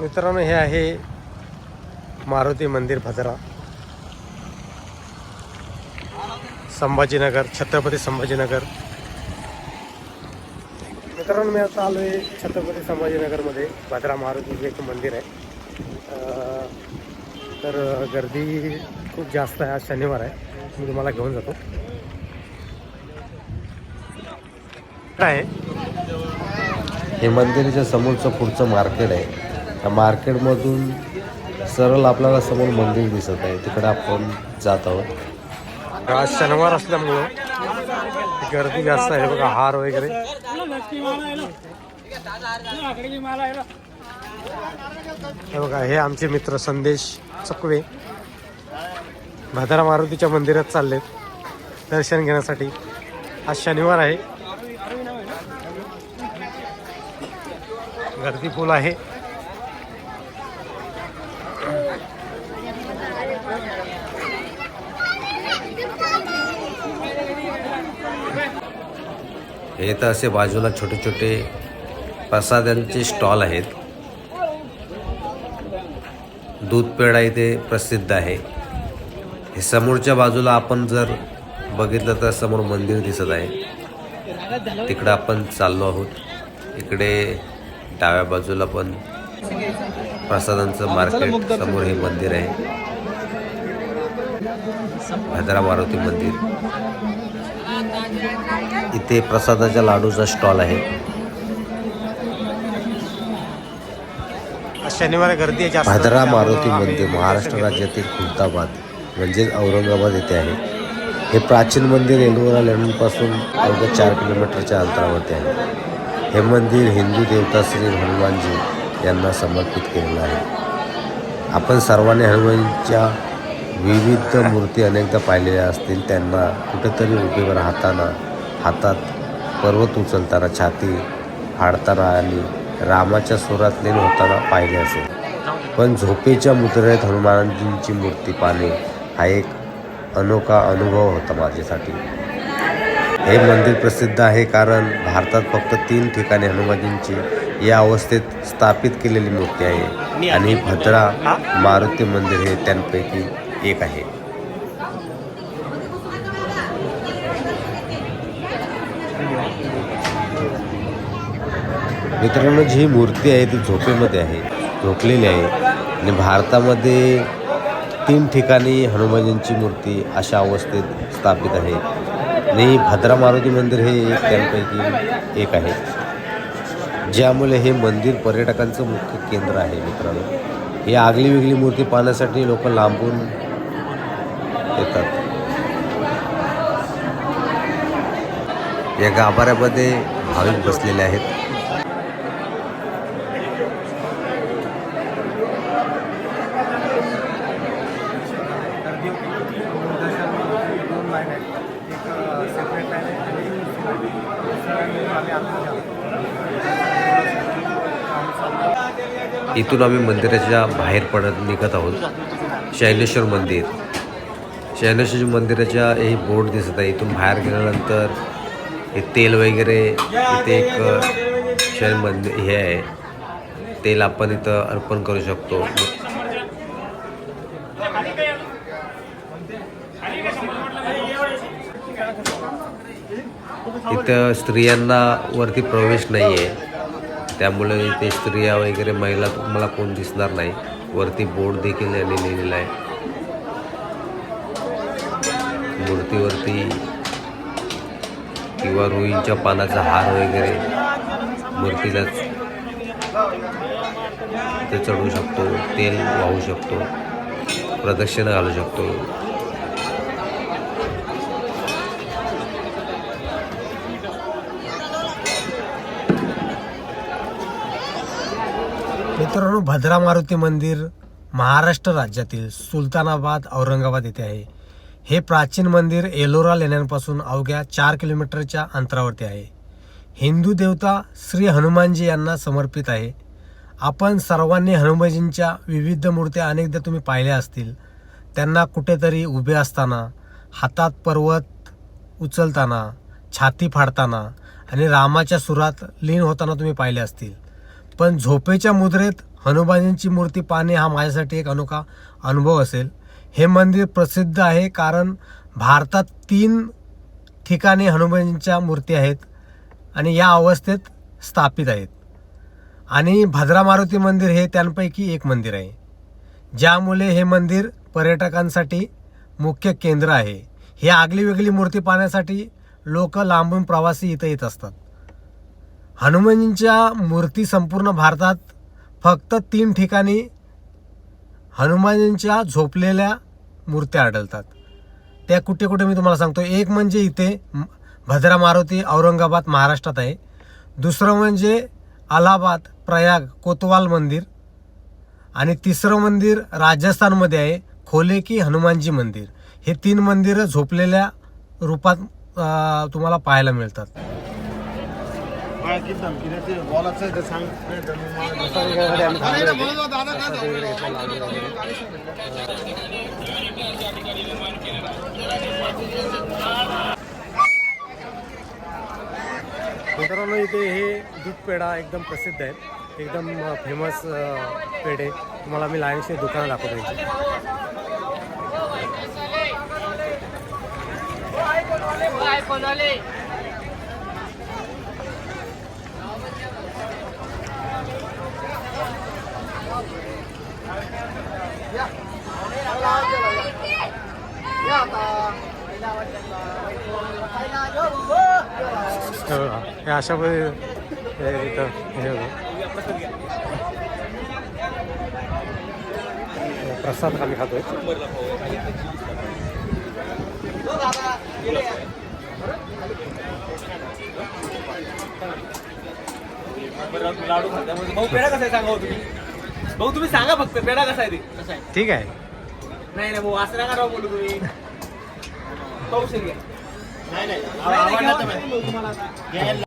मित्रांनो हे आहे मारुती मंदिर भद्रा. संभाजीनगर छत्रपती संभाजीनगर. मित्रांनो मी आता आलो आहे छत्रपती संभाजीनगरमध्ये. भद्रा मारुतीचं एक मंदिर आहे. तर गर्दी खूप जास्त आहे. आज शनिवार आहे. मी तुम्हाला घेऊन जातो. काय आहे? हे मंदिराच्या समोरचं पुढचं मार्केट आहे. त्या मार्केटमधून सरळ आपल्याला समोर मंदिर दिसत आहे. तिकडे आपण जात आहोत. आज शनिवार असल्यामुळं गर्दी जास्त आहे. बघा हार वगैरे. हे बघा हे आमचे मित्र संदेश चकवे. भद्रा मारुतीच्या मंदिरात चाललेत दर्शन घेण्यासाठी. आज शनिवार आहे. गर्दी फुल आहे. हे तर असे बाजूला छोटे छोटे प्रसादांचे स्टॉल आहेत. दूध पेढा इथे प्रसिद्ध आहे. हे समोरच्या बाजूला आपण जर बघितलं तर समोर मंदिर दिसत आहे. तिकडं आपण चाललो आहोत. इकडे डाव्या बाजूला पण प्रसादांचं मार्केट समोर हे मंदिर आहे. भद्रा मारुती मंदिर. इथे प्रसादाच्या लाडूचा स्टॉल आहे. शनिवार गर्दी भादरा मारुती मंदिर महाराष्ट्र. राज्यातील खुलताबाद म्हणजेच औरंगाबाद येथे आहे. हे प्राचीन मंदिर एलोरा लेण्यांपासून अवघ्या चार किलोमीटरच्या अंतरावरती आहे. हे मंदिर हिंदू देवता श्री हनुमानजी यांना समर्पित केलेलं आहे. आपण सर्वांनी हनुमानच्या विविध मूर्ती अनेकदा पाहिलेल्या असतील त्यांना कुठेतरी उभे राहताना हातात पर्वत उचलताना छाती फाडताना आणि रामाच्या स्वरात लीन होताना पाहिले असेल. पण झोपेच्या मुद्रेत हनुमानजींची मूर्ती पाहणे हा एक अनोखा अनुभव होता माझ्यासाठी. हे मंदिर प्रसिद्ध आहे कारण भारतात फक्त तीन ठिकाणी हनुमानजींची या अवस्थेत स्थापित केलेली मूर्ती आहे. आणि भद्रा मारुती मंदिर हे त्यांपैकी एक आहे. मित्रांनो जी मूर्ती आहे ती झोपेमध्ये आहे झोपलेली आहे. आणि भारतामध्ये तीन ठिकाणी हनुमानजींची मूर्ती अशा अवस्थेत स्थापित आहे. आणि भद्रा मारुती मंदिर हे एक त्यांपैकी एक आहे. ज्यामुळे हे मंदिर पर्यटकांचं मुख्य केंद्र आहे मित्रांनो. ही आगली वेगळी मूर्ती पाहण्यासाठी लोक लांबून येतात. या गाभाऱ्यामध्ये भाविक बसलेले आहेत. इथून आम्ही मंदिराच्या बाहेर पडत निघत आहोत. शैलेश्वर मंदिर. शैलेश्वर मंदिराच्या हे बोर्ड दिसत आहे. इथून बाहेर गेल्यानंतर हे तेल वगैरे इथे एक शैल मंदिर हे आहे. तेल आपण इथं अर्पण करू शकतो. इथं स्त्रियांना वरती प्रवेश नाही आहे त्यामुळे इथे स्त्रिया वगैरे महिला तुम्हाला कोण दिसणार नाही. वरती बोर्ड देखील यांनी लिहिलेला आहे. मूर्तीवरती किंवा रुईंच्या पानाचा हार वगैरे मूर्तीला ते चढवू शकतो तेल वाहू शकतो प्रदक्षिणा घालू शकतो. मित्रांनो भद्रा मारुती मंदिर महाराष्ट्र राज्यातील सुलतानाबाद औरंगाबाद येथे आहे. हे प्राचीन मंदिर एलोरा लेण्यांपासून अवघ्या चार किलोमीटरच्या अंतरावरती आहे. हिंदू देवता श्री हनुमानजी यांना समर्पित आहे. आपण सर्वांनी हनुमानजींच्या विविध मूर्त्या अनेकदा तुम्ही पाहिल्या असतील. त्यांना कुठेतरी उभे असताना हातात पर्वत उचलताना छाती फाडताना आणि रामाच्या सुरात लीन होताना तुम्ही पाहिले असतील. पण झोपेच्या मुद्रेत हनुमानजींची मूर्ती पाहणे हा माझ्यासाठी एक अनोखा अनुभव असेल. हे मंदिर प्रसिद्ध आहे कारण भारतात तीन ठिकाणी हनुमानजींच्या मूर्ती आहेत आणि या अवस्थेत स्थापित आहेत. आणि भद्रा मारुती मंदिर हे त्यांपैकी एक मंदिर आहे. ज्यामुळे हे मंदिर पर्यटकांसाठी मुख्य केंद्र आहे. ही आगली वेगळी मूर्ती पाहण्यासाठी लोक लांबून प्रवासी इथं येत असतात. हनुमानजींच्या मूर्ती संपूर्ण भारतात फक्त तीन ठिकाणी हनुमानजींच्या झोपलेल्या मूर्त्या आढळतात. त्या कुठे कुठे मी तुम्हाला सांगतो. एक म्हणजे इथे भद्रा मारुती औरंगाबाद महाराष्ट्रात आहे. दुसरं म्हणजे अलाहाबाद प्रयाग कोतवाल मंदिर. आणि तिसरं मंदिर राजस्थानमध्ये आहे खोले की हनुमानजी मंदिर. हे तीन मंदिरं झोपलेल्या रूपात तुम्हाला पाहायला मिळतात. बाळकी धमकी देते बोलायचं आहे तर सांग. मला मित्रांनो इथे हे दूध पेढा एकदम प्रसिद्ध आहेत. एकदम फेमस पेढे. तुम्हाला मी लाईनशी दुकानं दाखवतो हे बघा, हे अशा पद्धतीने हे इथं हे. हे प्रसाद आम्ही खातोय. लाडू खाता भाऊ पेढा कसा आहे सांगा हो तुम्ही? भाऊ तुम्ही सांगा फक्त पेढा कसा आहे ते? कसा आहे? ठीक आहे. नाही नाही भाऊ असं नका राव बोलू तुम्ही. शकेल नाही नाही. तुम्हाला आता.